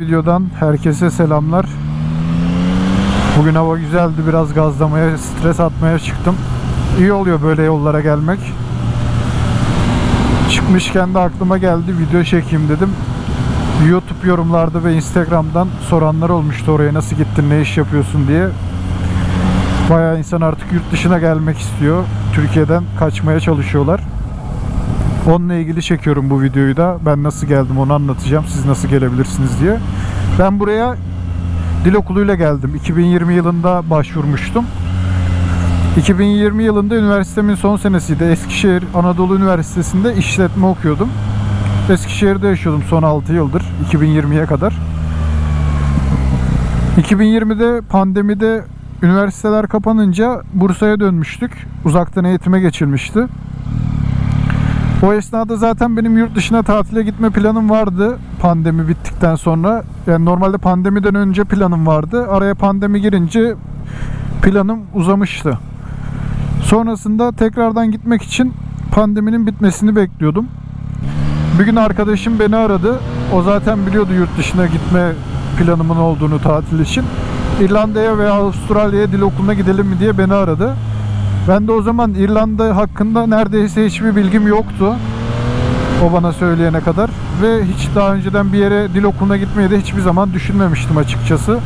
Videodan herkese selamlar. Bugün hava güzeldi. Biraz gazlamaya, stres atmaya çıktım. İyi oluyor böyle yollara gelmek. Çıkmışken de aklıma geldi. Video çekeyim dedim. YouTube yorumlarda ve Instagram'dan soranlar olmuştu oraya nasıl gittin, ne iş yapıyorsun diye. Bayağı insan artık yurt dışına gelmek istiyor. Türkiye'den kaçmaya çalışıyorlar. Onunla ilgili çekiyorum bu videoyu da. Ben nasıl geldim onu anlatacağım. Siz nasıl gelebilirsiniz diye. Ben buraya dil okuluyla geldim. 2020 yılında başvurmuştum. 2020 yılında üniversitemin son senesiydi. Eskişehir Anadolu Üniversitesi'nde işletme okuyordum. Eskişehir'de yaşıyordum son 6 yıldır. 2020'ye kadar. 2020'de pandemide üniversiteler kapanınca Bursa'ya dönmüştük. Uzaktan eğitime geçilmişti. O esnada zaten benim yurt dışına tatile gitme planım vardı pandemi bittikten sonra. Yani normalde pandemiden önce planım vardı. Araya pandemi girince planım uzamıştı. Sonrasında tekrardan gitmek için pandeminin bitmesini bekliyordum. Bir gün arkadaşım beni aradı. O zaten biliyordu yurt dışına gitme planımın olduğunu tatil için. İrlanda'ya veya Avustralya'ya dil okuluna gidelim mi diye beni aradı. Ben de o zaman İrlanda hakkında neredeyse hiçbir bilgim yoktu. O bana söyleyene kadar. Ve hiç daha önceden bir yere dil okuluna gitmeyi de hiçbir zaman düşünmemiştim açıkçası.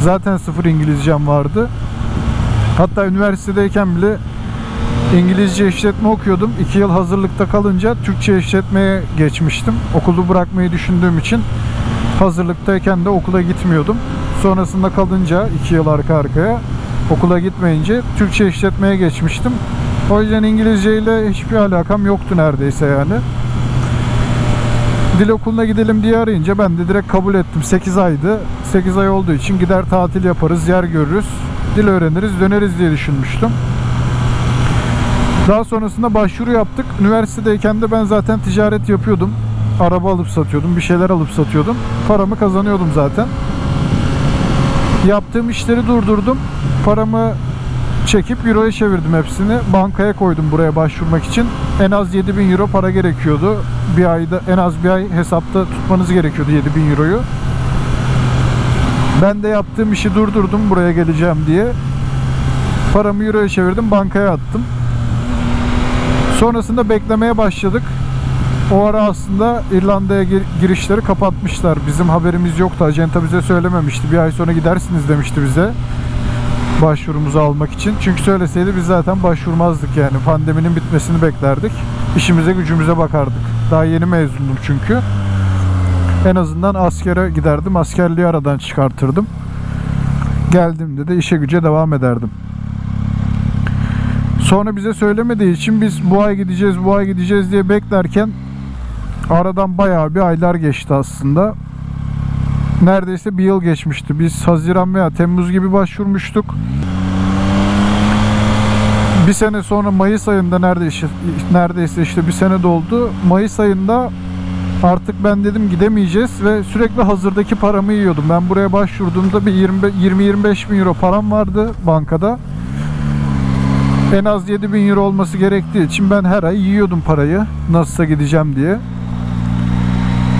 Zaten sıfır İngilizcem vardı. Hatta üniversitedeyken bile İngilizce işletme okuyordum. İki yıl hazırlıkta kalınca Türkçe işletmeye geçmiştim. Okulu bırakmayı düşündüğüm için hazırlıktayken de okula gitmiyordum. Sonrasında kalınca iki yıl arka arkaya okula gitmeyince Türkçe işletmeye geçmiştim. O yüzden İngilizce ile hiçbir alakam yoktu neredeyse yani. Dil okuluna gidelim diye arayınca ben de direkt kabul ettim. 8 aydı. 8 ay olduğu için gider tatil yaparız, yer görürüz, dil öğreniriz, döneriz diye düşünmüştüm. Daha sonrasında başvuru yaptık. Üniversitedeyken de ben zaten ticaret yapıyordum. Araba alıp satıyordum, bir şeyler alıp satıyordum. Paramı kazanıyordum zaten. Yaptığım işleri durdurdum. Paramı çekip euroya çevirdim hepsini. Bankaya koydum buraya başvurmak için. En az 7000 euro para gerekiyordu. Bir ayda en az bir ay hesapta tutmanız gerekiyordu 7000 euroyu. Ben de yaptığım işi durdurdum buraya geleceğim diye. Paramı euroya çevirdim, bankaya attım. Sonrasında beklemeye başladık. O ara aslında İrlanda'ya gir- girişleri kapatmışlar. Bizim haberimiz yoktu. Acenta bize söylememişti. Bir ay sonra gidersiniz demişti bize. Başvurumuzu almak için. Çünkü söyleseydi biz zaten başvurmazdık yani. Pandeminin bitmesini beklerdik. İşimize gücümüze bakardık. Daha yeni mezundum çünkü. En azından askere giderdim. Askerliği aradan çıkartırdım. Geldiğimde de işe güce devam ederdim. Sonra bize söylemediği için biz bu ay gideceğiz, bu ay gideceğiz diye beklerken aradan bayağı bir aylar geçti aslında. Neredeyse bir yıl geçmişti. Biz Haziran veya Temmuz gibi başvurmuştuk. Bir sene sonra Mayıs ayında neredeyse, neredeyse işte bir sene doldu. Mayıs ayında artık ben dedim gidemeyeceğiz ve sürekli hazırdaki paramı yiyordum. Ben buraya başvurduğumda bir 20-25 bin euro param vardı bankada en az 7000 euro olması gerektiği için ben her ay yiyordum parayı nasılsa gideceğim diye.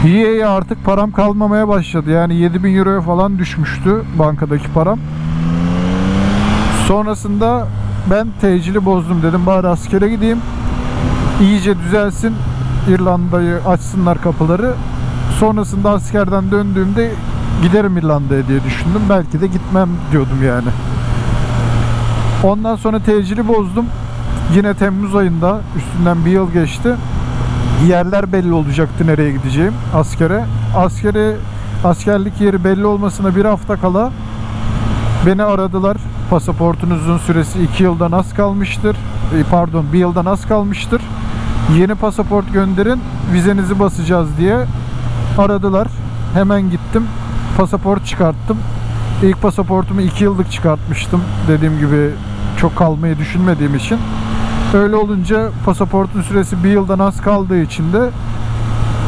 Yiye yiye artık param kalmamaya başladı. Yani 7000 euroya falan düşmüştü bankadaki param. Sonrasında ben tecili bozdum dedim bari askere gideyim. İyice düzelsin. İrlanda'yı açsınlar kapıları. Sonrasında askerden döndüğümde giderim İrlanda'ya diye düşündüm. Belki de gitmem diyordum yani. Ondan sonra tecili bozdum. Yine Temmuz ayında üstünden bir yıl geçti. Yerler belli olacaktı nereye gideceğim askere. Askere askerlik yeri belli olmasına bir hafta kala beni aradılar. Pasaportunuzun süresi 2 yıldan az kalmıştır. E, Pardon bir yıldan az kalmıştır. Yeni pasaport gönderin vizenizi basacağız diye aradılar. Hemen gittim. Pasaport çıkarttım. İlk pasaportumu 2 yıllık çıkartmıştım. Dediğim gibi çok kalmayı düşünmediğim için. Öyle olunca pasaportun süresi bir yıldan az kaldığı için de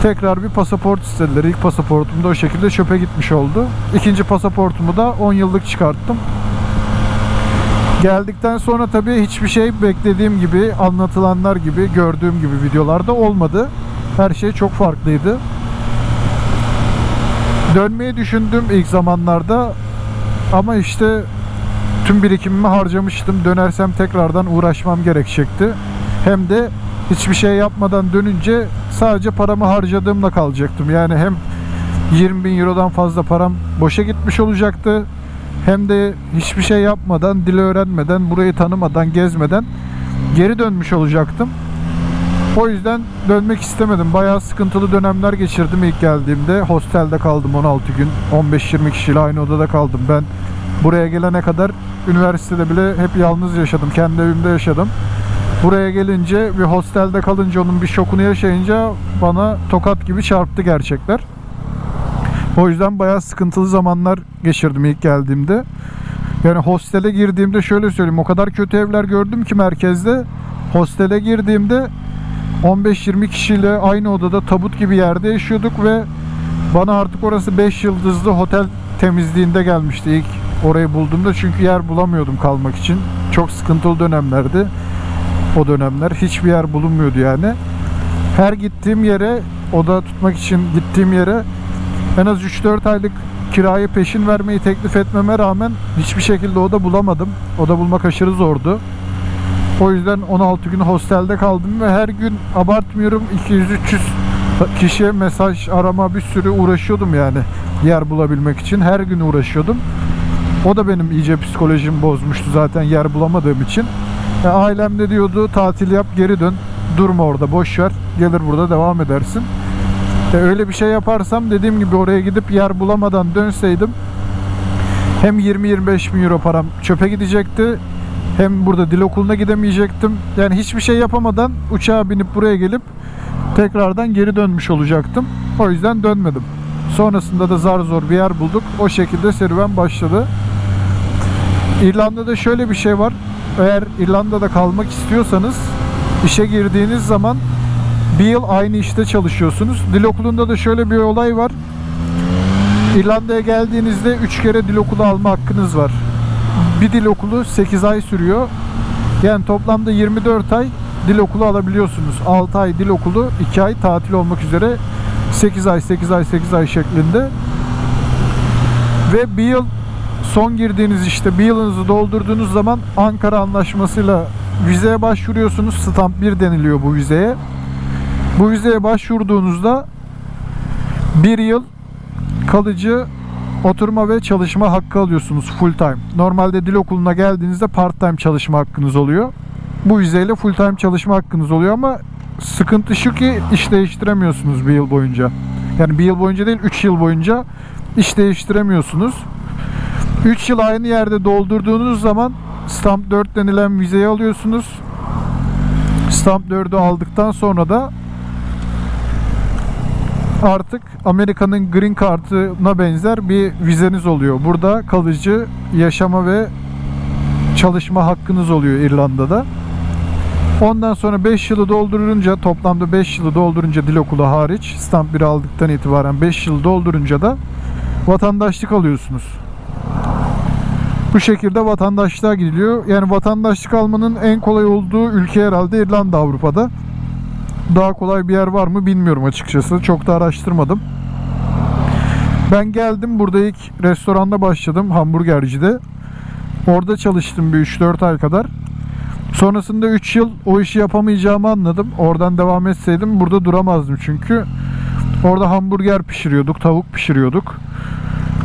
tekrar bir pasaport istediler. İlk pasaportum da o şekilde çöpe gitmiş oldu. İkinci pasaportumu da 10 yıllık çıkarttım. Geldikten sonra tabii hiçbir şey beklediğim gibi, anlatılanlar gibi, gördüğüm gibi videolarda olmadı. Her şey çok farklıydı. Dönmeyi düşündüm ilk zamanlarda ama işte tüm birikimimi harcamıştım. Dönersem tekrardan uğraşmam gerekecekti. Hem de hiçbir şey yapmadan dönünce sadece paramı harcadığımla kalacaktım. Yani hem 20 bin eurodan fazla param boşa gitmiş olacaktı. Hem de hiçbir şey yapmadan, dil öğrenmeden, burayı tanımadan, gezmeden geri dönmüş olacaktım. O yüzden dönmek istemedim. Bayağı sıkıntılı dönemler geçirdim ilk geldiğimde. Hostelde kaldım 16 gün. 15-20 kişiyle aynı odada kaldım. Ben buraya gelene kadar üniversitede bile hep yalnız yaşadım. Kendi evimde yaşadım. Buraya gelince bir hostelde kalınca onun bir şokunu yaşayınca bana tokat gibi çarptı gerçekler. O yüzden bayağı sıkıntılı zamanlar geçirdim ilk geldiğimde. Yani hostele girdiğimde şöyle söyleyeyim o kadar kötü evler gördüm ki merkezde. Hostele girdiğimde 15-20 kişiyle aynı odada tabut gibi yerde yaşıyorduk ve bana artık orası 5 yıldızlı otel temizliğinde gelmişti ilk orayı bulduğumda çünkü yer bulamıyordum kalmak için. Çok sıkıntılı dönemlerdi o dönemler. Hiçbir yer bulunmuyordu yani. Her gittiğim yere oda tutmak için gittiğim yere en az 3-4 aylık kirayı peşin vermeyi teklif etmeme rağmen hiçbir şekilde oda bulamadım. Oda bulmak aşırı zordu. O yüzden 16 gün hostelde kaldım ve her gün abartmıyorum 200-300 kişiye mesaj arama bir sürü uğraşıyordum yani yer bulabilmek için. Her gün uğraşıyordum. O da benim iyice psikolojimi bozmuştu zaten yer bulamadığım için. E, ailem de diyordu tatil yap geri dön. Durma orada boş ver. Gelir burada devam edersin. E, öyle bir şey yaparsam dediğim gibi oraya gidip yer bulamadan dönseydim hem 20-25 bin euro param çöpe gidecekti hem burada dil okuluna gidemeyecektim. Yani hiçbir şey yapamadan uçağa binip buraya gelip tekrardan geri dönmüş olacaktım. O yüzden dönmedim. Sonrasında da zar zor bir yer bulduk. O şekilde serüven başladı. İrlanda'da şöyle bir şey var. Eğer İrlanda'da kalmak istiyorsanız işe girdiğiniz zaman bir yıl aynı işte çalışıyorsunuz. Dil okulunda da şöyle bir olay var. İrlanda'ya geldiğinizde 3 kere dil okulu alma hakkınız var. Bir dil okulu 8 ay sürüyor. Yani toplamda 24 ay dil okulu alabiliyorsunuz. 6 ay dil okulu, 2 ay tatil olmak üzere 8 ay, 8 ay, 8 ay şeklinde. Ve bir yıl son girdiğiniz işte bir yılınızı doldurduğunuz zaman Ankara Anlaşması'yla vizeye başvuruyorsunuz. Stamp 1 deniliyor bu vizeye. Bu vizeye başvurduğunuzda bir yıl kalıcı oturma ve çalışma hakkı alıyorsunuz full time. Normalde dil okuluna geldiğinizde part time çalışma hakkınız oluyor. Bu vizeyle full time çalışma hakkınız oluyor ama sıkıntı şu ki iş değiştiremiyorsunuz bir yıl boyunca. Yani bir yıl boyunca değil 3 yıl boyunca iş değiştiremiyorsunuz. 3 yıl aynı yerde doldurduğunuz zaman Stamp 4 denilen vizeyi alıyorsunuz. Stamp 4'ü aldıktan sonra da artık Amerika'nın Green Card'ına benzer bir vizeniz oluyor. Burada kalıcı yaşama ve çalışma hakkınız oluyor İrlanda'da. Ondan sonra 5 yılı doldurunca toplamda 5 yılı doldurunca dil okulu hariç stamp 1 aldıktan itibaren 5 yıl doldurunca da vatandaşlık alıyorsunuz. Bu şekilde vatandaşlığa gidiliyor. Yani vatandaşlık almanın en kolay olduğu ülke herhalde İrlanda Avrupa'da. Daha kolay bir yer var mı bilmiyorum açıkçası. Çok da araştırmadım. Ben geldim burada ilk restoranda başladım hamburgercide. Orada çalıştım bir 3-4 ay kadar. Sonrasında 3 yıl o işi yapamayacağımı anladım. Oradan devam etseydim burada duramazdım çünkü. Orada hamburger pişiriyorduk, tavuk pişiriyorduk.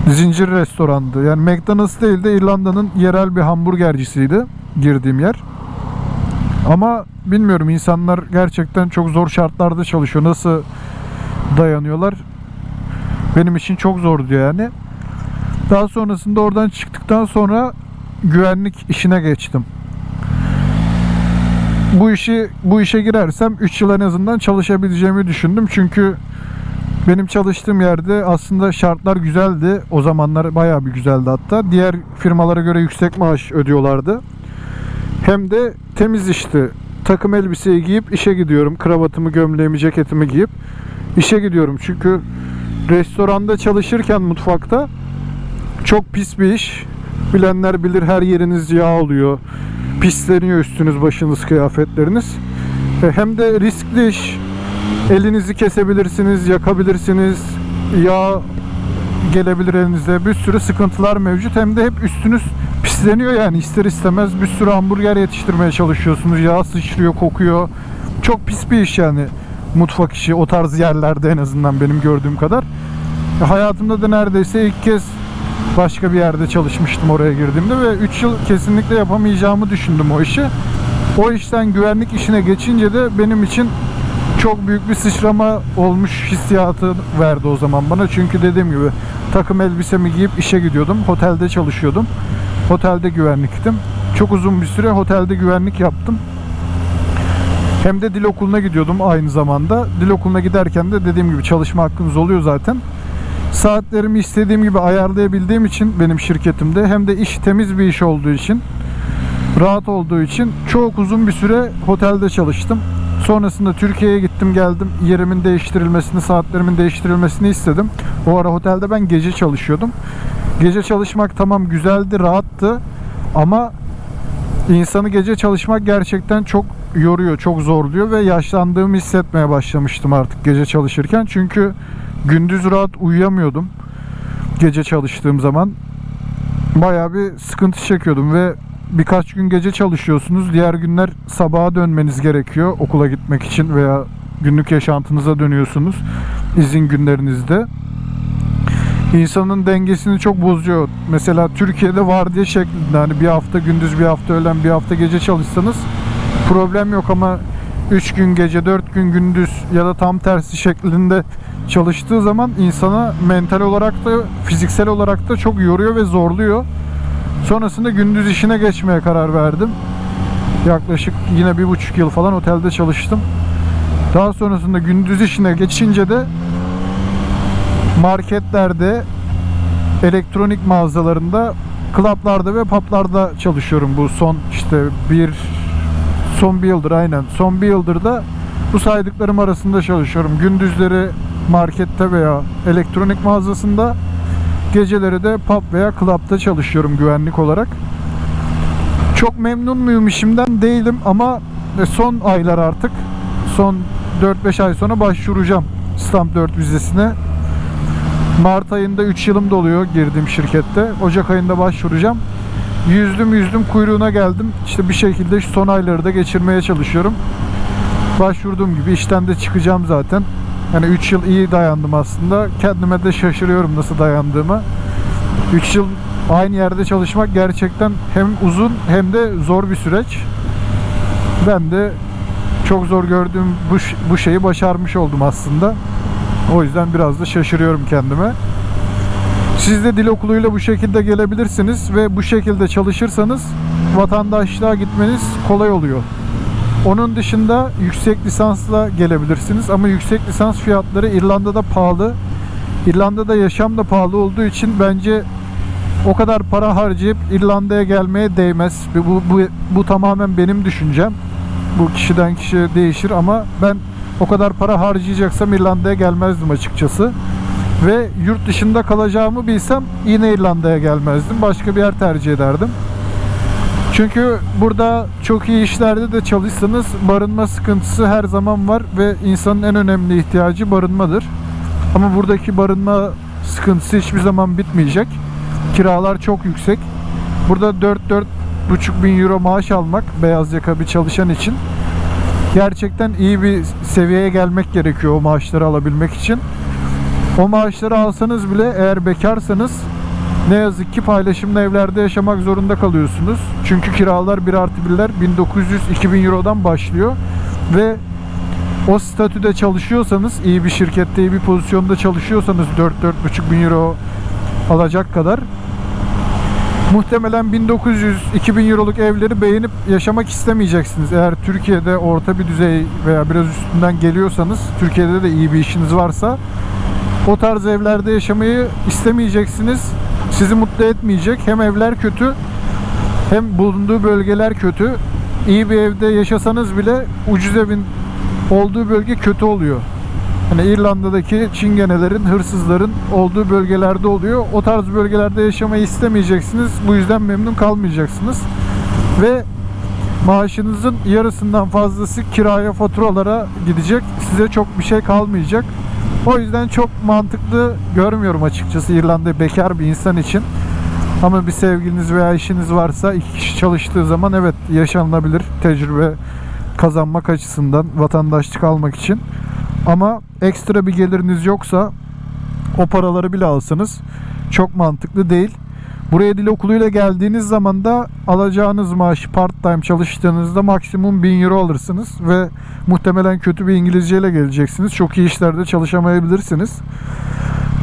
Zincir restorandı. Yani McDonald's değil de İrlanda'nın yerel bir hamburgercisiydi girdiğim yer. Ama bilmiyorum insanlar gerçekten çok zor şartlarda çalışıyor. Nasıl dayanıyorlar? Benim için çok zordu yani. Daha sonrasında oradan çıktıktan sonra güvenlik işine geçtim. Bu işi bu işe girersem 3 yıl en azından çalışabileceğimi düşündüm. Çünkü benim çalıştığım yerde aslında şartlar güzeldi. O zamanlar bayağı bir güzeldi hatta. Diğer firmalara göre yüksek maaş ödüyorlardı. Hem de temiz işti. Takım elbiseyi giyip işe gidiyorum. Kravatımı, gömleğimi, ceketimi giyip işe gidiyorum. Çünkü restoranda çalışırken mutfakta çok pis bir iş. Bilenler bilir her yeriniz yağ oluyor. Pisleniyor üstünüz, başınız, kıyafetleriniz. E, Hem de riskli iş. Elinizi kesebilirsiniz, yakabilirsiniz. Yağ gelebilir elinize. Bir sürü sıkıntılar mevcut. Hem de hep üstünüz pisleniyor yani ister istemez bir sürü hamburger yetiştirmeye çalışıyorsunuz. Yağ sıçrıyor, kokuyor. Çok pis bir iş yani mutfak işi o tarz yerlerde en azından benim gördüğüm kadar. Hayatımda da neredeyse ilk kez başka bir yerde çalışmıştım oraya girdiğimde ve 3 yıl kesinlikle yapamayacağımı düşündüm o işi. O işten güvenlik işine geçince de benim için çok büyük bir sıçrama olmuş hissiyatı verdi o zaman bana. Çünkü dediğim gibi takım elbisemi giyip işe gidiyordum. Otelde çalışıyordum. Otelde güvenliktim. Çok uzun bir süre otelde güvenlik yaptım. Hem de dil okuluna gidiyordum aynı zamanda. Dil okuluna giderken de dediğim gibi çalışma hakkınız oluyor zaten. Saatlerimi istediğim gibi ayarlayabildiğim için benim şirketimde hem de iş temiz bir iş olduğu için rahat olduğu için çok uzun bir süre otelde çalıştım. Sonrasında Türkiye'ye gittim geldim. Yerimin değiştirilmesini, saatlerimin değiştirilmesini istedim. O ara otelde ben gece çalışıyordum. Gece çalışmak tamam güzeldi, rahattı ama insanı gece çalışmak gerçekten çok yoruyor, çok zorluyor ve yaşlandığımı hissetmeye başlamıştım artık gece çalışırken. Çünkü gündüz rahat uyuyamıyordum gece çalıştığım zaman. Bayağı bir sıkıntı çekiyordum ve birkaç gün gece çalışıyorsunuz. Diğer günler sabaha dönmeniz gerekiyor okula gitmek için veya günlük yaşantınıza dönüyorsunuz izin günlerinizde. İnsanın dengesini çok bozuyor. Mesela Türkiye'de vardiya şeklinde hani bir hafta gündüz bir hafta öğlen bir hafta gece çalışsanız problem yok ama 3 gün gece 4 gün gündüz ya da tam tersi şeklinde çalıştığı zaman insana mental olarak da fiziksel olarak da çok yoruyor ve zorluyor. Sonrasında gündüz işine geçmeye karar verdim. Yaklaşık yine bir buçuk yıl falan otelde çalıştım. Daha sonrasında gündüz işine geçince de marketlerde, elektronik mağazalarında, klaplarda ve publarda çalışıyorum bu son işte bir son bir yıldır aynen. Son bir yıldır da bu saydıklarım arasında çalışıyorum. Gündüzleri markette veya elektronik mağazasında, geceleri de pub veya club'da çalışıyorum güvenlik olarak. Çok memnun muyum işimden değilim ama son aylar artık son 4-5 ay sonra başvuracağım Stamp 4 vizesine. Mart ayında 3 yılım doluyor girdiğim şirkette. Ocak ayında başvuracağım. Yüzdüm yüzdüm kuyruğuna geldim. İşte bir şekilde şu son ayları da geçirmeye çalışıyorum. Başvurduğum gibi işten de çıkacağım zaten. Yani 3 yıl iyi dayandım aslında. Kendime de şaşırıyorum nasıl dayandığıma. 3 yıl aynı yerde çalışmak gerçekten hem uzun hem de zor bir süreç. Ben de çok zor gördüğüm bu, bu şeyi başarmış oldum aslında. O yüzden biraz da şaşırıyorum kendime. Siz de dil okuluyla bu şekilde gelebilirsiniz ve bu şekilde çalışırsanız vatandaşlığa gitmeniz kolay oluyor. Onun dışında yüksek lisansla gelebilirsiniz ama yüksek lisans fiyatları İrlanda'da pahalı. İrlanda'da yaşam da pahalı olduğu için bence o kadar para harcayıp İrlanda'ya gelmeye değmez. Bu, bu, bu tamamen benim düşüncem. Bu kişiden kişiye değişir ama ben o kadar para harcayacaksam İrlanda'ya gelmezdim açıkçası. Ve yurt dışında kalacağımı bilsem yine İrlanda'ya gelmezdim. Başka bir yer tercih ederdim. Çünkü burada çok iyi işlerde de çalışsanız barınma sıkıntısı her zaman var ve insanın en önemli ihtiyacı barınmadır. Ama buradaki barınma sıkıntısı hiçbir zaman bitmeyecek. Kiralar çok yüksek. Burada 4-4,5 bin euro maaş almak beyaz yaka bir çalışan için gerçekten iyi bir seviyeye gelmek gerekiyor o maaşları alabilmek için. O maaşları alsanız bile eğer bekarsanız ne yazık ki paylaşımlı evlerde yaşamak zorunda kalıyorsunuz. Çünkü kiralar 1 artı 1'ler 1900-2000 Euro'dan başlıyor. Ve o statüde çalışıyorsanız, iyi bir şirkette, iyi bir pozisyonda çalışıyorsanız 4-4,5 bin Euro alacak kadar muhtemelen 1900-2000 Euroluk evleri beğenip yaşamak istemeyeceksiniz. Eğer Türkiye'de orta bir düzey veya biraz üstünden geliyorsanız, Türkiye'de de iyi bir işiniz varsa o tarz evlerde yaşamayı istemeyeceksiniz. Sizi mutlu etmeyecek. Hem evler kötü hem bulunduğu bölgeler kötü. İyi bir evde yaşasanız bile ucuz evin olduğu bölge kötü oluyor. Hani İrlanda'daki çingenelerin, hırsızların olduğu bölgelerde oluyor. O tarz bölgelerde yaşamayı istemeyeceksiniz. Bu yüzden memnun kalmayacaksınız. Ve maaşınızın yarısından fazlası kiraya, faturalara gidecek. Size çok bir şey kalmayacak. O yüzden çok mantıklı görmüyorum açıkçası İrlanda bekar bir insan için. Ama bir sevgiliniz veya işiniz varsa iki kişi çalıştığı zaman evet yaşanılabilir tecrübe kazanmak açısından vatandaşlık almak için. Ama ekstra bir geliriniz yoksa o paraları bile alsanız çok mantıklı değil. Buraya dil okuluyla geldiğiniz zaman da alacağınız maaş part time çalıştığınızda maksimum 1000 euro alırsınız ve muhtemelen kötü bir İngilizceyle geleceksiniz. Çok iyi işlerde çalışamayabilirsiniz.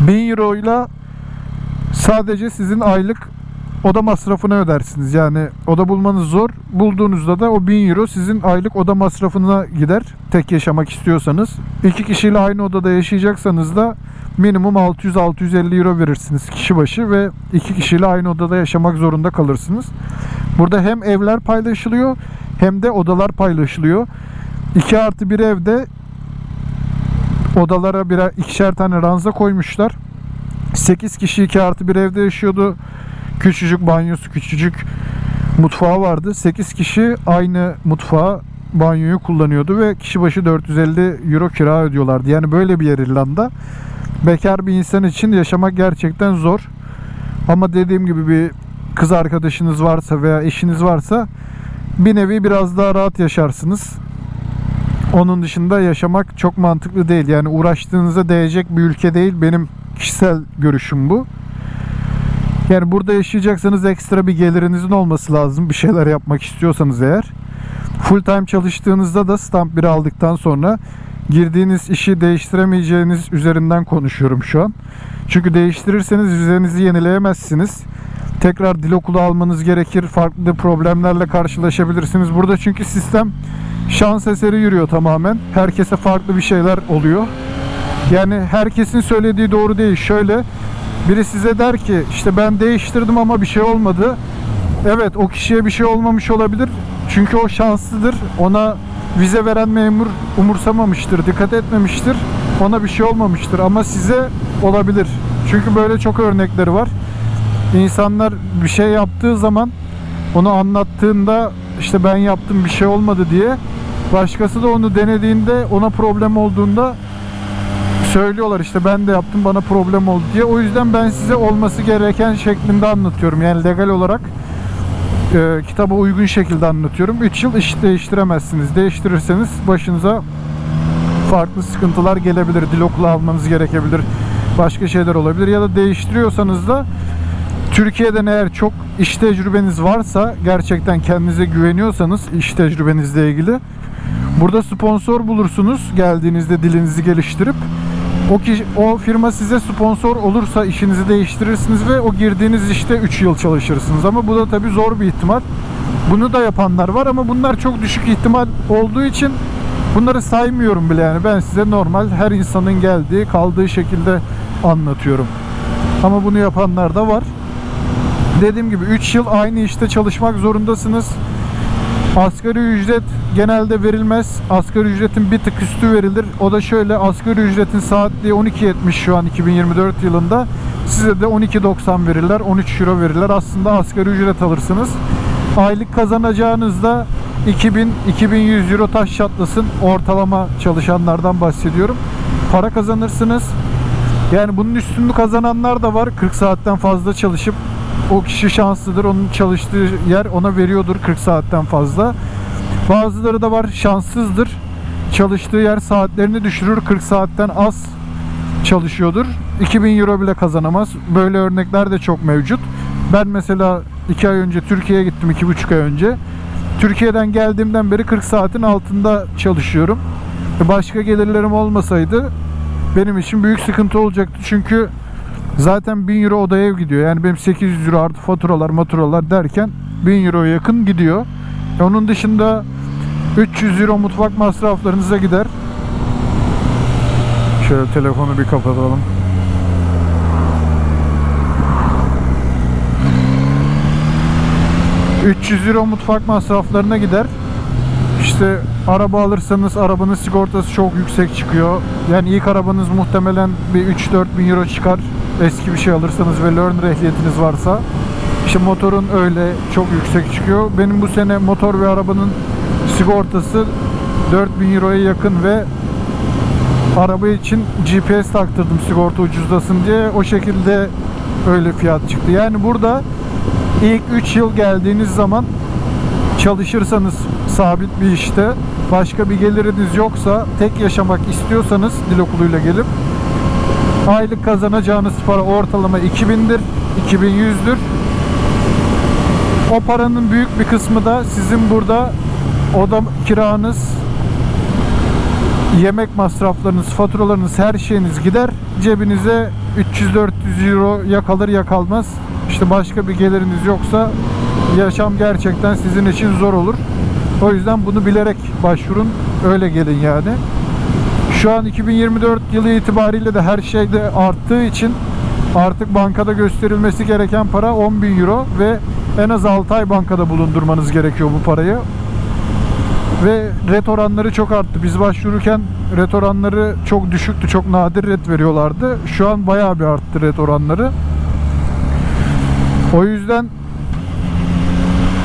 1000 euro ile sadece sizin aylık oda masrafını ödersiniz. Yani oda bulmanız zor. Bulduğunuzda da o 1000 euro sizin aylık oda masrafına gider. Tek yaşamak istiyorsanız. İki kişiyle aynı odada yaşayacaksanız da minimum 600-650 euro verirsiniz kişi başı ve iki kişiyle aynı odada yaşamak zorunda kalırsınız. Burada hem evler paylaşılıyor hem de odalar paylaşılıyor. 2 artı bir evde odalara birer ikişer tane ranza koymuşlar. 8 kişi 2 artı bir evde yaşıyordu. Küçücük banyosu, küçücük mutfağı vardı. 8 kişi aynı mutfağı, banyoyu kullanıyordu ve kişi başı 450 euro kira ödüyorlardı. Yani böyle bir yer İrlanda. Bekar bir insan için yaşamak gerçekten zor. Ama dediğim gibi bir kız arkadaşınız varsa veya eşiniz varsa bir nevi biraz daha rahat yaşarsınız. Onun dışında yaşamak çok mantıklı değil. Yani uğraştığınıza değecek bir ülke değil. Benim kişisel görüşüm bu. Yani burada yaşayacaksanız ekstra bir gelirinizin olması lazım. Bir şeyler yapmak istiyorsanız eğer. Full time çalıştığınızda da stamp 1 aldıktan sonra girdiğiniz işi değiştiremeyeceğiniz üzerinden konuşuyorum şu an. Çünkü değiştirirseniz vizenizi yenileyemezsiniz. Tekrar dil okulu almanız gerekir. Farklı problemlerle karşılaşabilirsiniz. Burada çünkü sistem şans eseri yürüyor tamamen. Herkese farklı bir şeyler oluyor. Yani herkesin söylediği doğru değil. Şöyle biri size der ki işte ben değiştirdim ama bir şey olmadı. Evet o kişiye bir şey olmamış olabilir. Çünkü o şanslıdır. Ona vize veren memur umursamamıştır, dikkat etmemiştir. Ona bir şey olmamıştır ama size olabilir. Çünkü böyle çok örnekleri var. İnsanlar bir şey yaptığı zaman onu anlattığında işte ben yaptım bir şey olmadı diye başkası da onu denediğinde ona problem olduğunda söylüyorlar işte ben de yaptım bana problem oldu diye. O yüzden ben size olması gereken şeklinde anlatıyorum. Yani legal olarak e, kitaba uygun şekilde anlatıyorum. 3 yıl iş değiştiremezsiniz. Değiştirirseniz başınıza farklı sıkıntılar gelebilir. Dil okulu almanız gerekebilir. Başka şeyler olabilir. Ya da değiştiriyorsanız da Türkiye'den eğer çok iş tecrübeniz varsa gerçekten kendinize güveniyorsanız iş tecrübenizle ilgili burada sponsor bulursunuz geldiğinizde dilinizi geliştirip o kişi, o firma size sponsor olursa işinizi değiştirirsiniz ve o girdiğiniz işte 3 yıl çalışırsınız. Ama bu da tabii zor bir ihtimal. Bunu da yapanlar var ama bunlar çok düşük ihtimal olduğu için bunları saymıyorum bile yani. Ben size normal her insanın geldiği, kaldığı şekilde anlatıyorum. Ama bunu yapanlar da var. Dediğim gibi 3 yıl aynı işte çalışmak zorundasınız. Asgari ücret genelde verilmez. Asgari ücretin bir tık üstü verilir. O da şöyle asgari ücretin saatliği 12.70 şu an 2024 yılında. Size de 12.90 verirler. 13 euro verirler. Aslında asgari ücret alırsınız. Aylık kazanacağınızda 2000-2100 euro taş çatlasın. Ortalama çalışanlardan bahsediyorum. Para kazanırsınız. Yani bunun üstünü kazananlar da var. 40 saatten fazla çalışıp o kişi şanslıdır. Onun çalıştığı yer ona veriyordur 40 saatten fazla. Bazıları da var şanssızdır. Çalıştığı yer saatlerini düşürür. 40 saatten az çalışıyordur. 2000 euro bile kazanamaz. Böyle örnekler de çok mevcut. Ben mesela 2 ay önce Türkiye'ye gittim. 2,5 ay önce. Türkiye'den geldiğimden beri 40 saatin altında çalışıyorum. E, Başka gelirlerim olmasaydı benim için büyük sıkıntı olacaktı. Çünkü zaten 1000 euro odaya ev gidiyor. Yani benim 800 euro artı faturalar maturalar derken 1000 euroya yakın gidiyor. Onun dışında 300 euro mutfak masraflarınıza gider. Şöyle telefonu bir kapatalım. ...300 euro mutfak masraflarına gider. İşte araba alırsanız arabanın sigortası çok yüksek çıkıyor. Yani ilk arabanız muhtemelen bir 3-4 bin euro çıkar. Eski bir şey alırsanız ve learner ehliyetiniz varsa. İşte motorun öyle çok yüksek çıkıyor. Benim bu sene motor ve arabanın sigortası 4000 euroya yakın ve araba için GPS taktırdım sigorta ucuzlasın diye. O şekilde öyle fiyat çıktı. Yani burada ilk 3 yıl geldiğiniz zaman çalışırsanız sabit bir işte başka bir geliriniz yoksa tek yaşamak istiyorsanız dil okuluyla gelip aylık kazanacağınız para ortalama 2000'dir 2100'dür o paranın büyük bir kısmı da sizin burada oda kiranız yemek masraflarınız, faturalarınız, her şeyiniz gider. Cebinize 300-400 euro ya kalır ya kalmaz. İşte başka bir geliriniz yoksa yaşam gerçekten sizin için zor olur. O yüzden bunu bilerek başvurun. Öyle gelin yani. Şu an 2024 yılı itibariyle de her şeyde arttığı için artık bankada gösterilmesi gereken para 10.000 euro ve en az 6 ay bankada bulundurmanız gerekiyor bu parayı. Ve ret oranları çok arttı. Biz başvururken ret oranları çok düşüktü. Çok nadir ret veriyorlardı. Şu an bayağı bir arttı ret oranları. O yüzden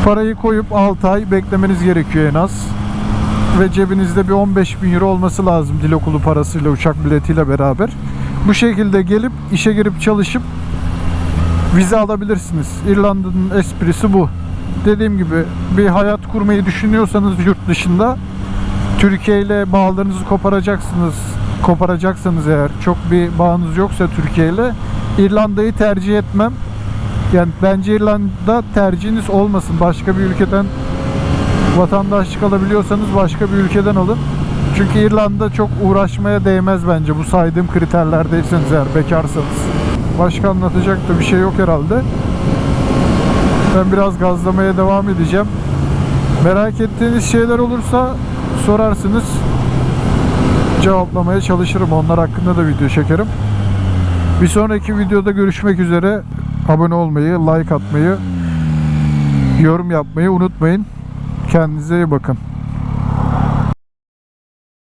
parayı koyup 6 ay beklemeniz gerekiyor en az. Ve cebinizde bir 15 bin euro olması lazım dil okulu parasıyla uçak biletiyle beraber. Bu şekilde gelip işe girip çalışıp vize alabilirsiniz. İrlanda'nın esprisi bu. Dediğim gibi bir hayat kurmayı düşünüyorsanız yurt dışında Türkiye ile bağlarınızı koparacaksınız. Koparacaksanız eğer çok bir bağınız yoksa Türkiye ile İrlanda'yı tercih etmem. Yani bence İrlanda tercihiniz olmasın. Başka bir ülkeden vatandaşlık alabiliyorsanız başka bir ülkeden alın. Çünkü İrlanda çok uğraşmaya değmez bence bu saydığım kriterlerdeyseniz eğer bekarsanız. Başka anlatacak da bir şey yok herhalde. Ben biraz gazlamaya devam edeceğim. Merak ettiğiniz şeyler olursa sorarsınız. Cevaplamaya çalışırım. Onlar hakkında da video çekerim. Bir sonraki videoda görüşmek üzere. Abone olmayı, like atmayı, yorum yapmayı unutmayın. Kendinize iyi bakın.